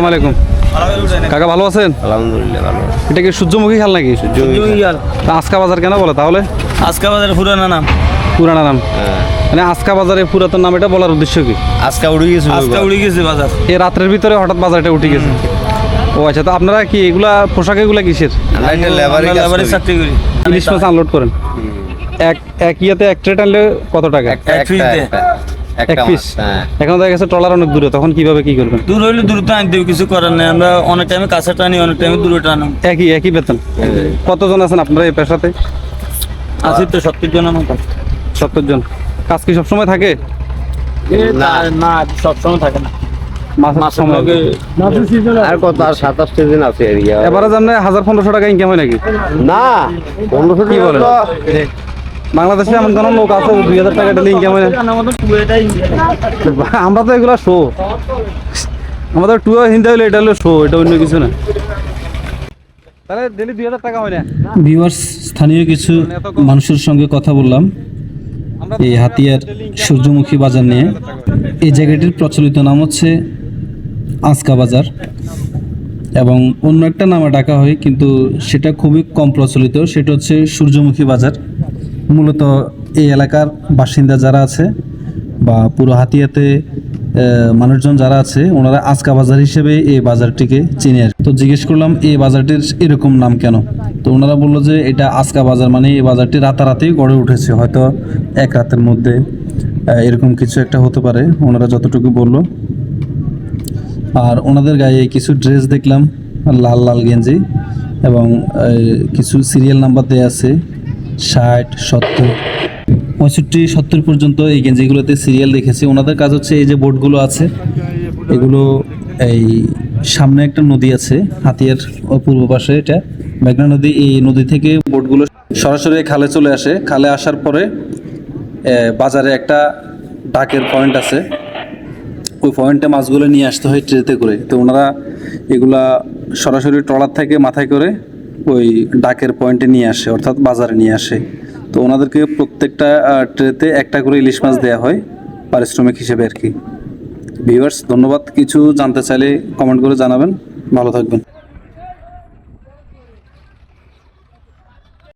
আসসালামু কাকা ভালো আছেন? আলহামদুলিল্লাহ ভালো এটা কি সূর্যমুখী খাল নাকি? তা আজকা বাজার কেন বলে তাহলে? আজকে বাজার পুরানা নাম। পুরানা নাম। মানে আজকা বাজারে পুরাতন নাম এটা বলার উদ্দেশ্য কি? আজকে উড়ে গেছিল আজকে উড়ে গেছে বাজার। এই রাত্রের ভিতরে হঠাৎ বাজারটা উঠে গেছে। ও আচ্ছা তো আপনারা কি এগুলা পোশাক এগুলা কিসের? লেবারি চাকরি করি। ইলিশ মাছ আনলোড করেন। এক এক ইয়েতে এক ট্রেট আনলে কত টাকা? এক এক পিস হ্যাঁ। এখন দেখা গেছে ট্রলার অনেক দূরে তখন কীভাবে কি করবেন? দূর হইলে দূর তো আনতে কিছু করার নেই। আমরা অনেক টাইমে কাছে টানি অনেক টাইমে দূরে টানাম একই একই বেতন? কতজন আছেন আপনারা এই পেশাতে? আশি তো সত্তর জনের মতো। সত্তর জন। কাজ কি সবসময় থাকে? না। না। সবসময় থাকে না। মাসের মাসের সময় আর কত আর সাতাশটা দিন আছে এরিয়া এবারে জানলে হাজার পনেরোশো টাকা ইনকাম হয় নাকি? না পনেরোশো কি বলেন? বাংলাদেশে এমন কোনো লোক আছে দুই হাজার টাকা দিলে ইনকাম হয় আমরা তো এগুলো শো আমাদের টুয়া হিন্দা হলে এটা হলো শো এটা অন্য কিছু না। তাহলে ডেলি দুই হাজার টাকা হয় না? ভিউয়ার্স স্থানীয় কিছু মানুষের সঙ্গে কথা বললাম। এই হাতিয়ার সূর্যমুখী বাজার নিয়ে। এই জায়গাটির প্রচলিত নাম হচ্ছে আজকা বাজার। এবং অন্য একটা নামে ডাকা হয় কিন্তু সেটা খুবই কম প্রচলিত। সেটা হচ্ছে সূর্যমুখী বাজার। মূলত এই এলাকার বাসিন্দা যারা আছে বা পুরো হাতিয়াতে মানুষজন যারা আছে, ওনারা আজকা বাজার হিসেবে এই বাজারটিকে চিনে আসে তো জিজ্ঞেস করলাম, এই বাজারটির এরকম নাম কেন? তো ওনারা বলল যে, এটা আজকা বাজার মানে এই বাজারটি রাতারাতেই গড়ে উঠেছে। হয়তো এক রাতের মধ্যে এরকম কিছু একটা হতে পারে। ওনারা যতটুকু বলল। আর ওনাদের গায়ে কিছু ড্রেস দেখলাম, লাল লাল গেঞ্জি এবং কিছু সিরিয়াল নাম্বার দেওয়া আছে। ষাট, সত্তর। পঁয়ষট্টি, সত্তর পর্যন্ত এই গেঞ্জিগুলোতে সিরিয়াল দেখেছি। ওনাদের কাজ হচ্ছে এই যে বোর্ডগুলো আছে, এগুলো এই সামনে একটা নদী আছে, হাতিয়ার পূর্ব পাশে এটা। মেঘনা নদী, এই নদী থেকে বোটগুলো সরাসরি খালে চলে আসে। খালে আসার পরে বাজারে একটা ডাকের পয়েন্ট আছে। ওই পয়েন্টে মাছগুলো নিয়ে আসতে হয় ট্রেতে করে। তো ওনারা এগুলা সরাসরি ট্রলার থেকে মাথায় করে ওই ডাকের পয়েন্টে নিয়ে আসে, অর্থাৎ বাজারে নিয়ে আসে। তো ওনাদেরকে প্রত্যেকটা ট্রেতে একটা করে ইলিশ মাছ দেওয়া হয় পারিশ্রমিক হিসেবে আর কি। ভিউয়ার্স ধন্যবাদ। কিছু জানতে চাইলে কমেন্ট করে জানাবেন। ভালো থাকবেন।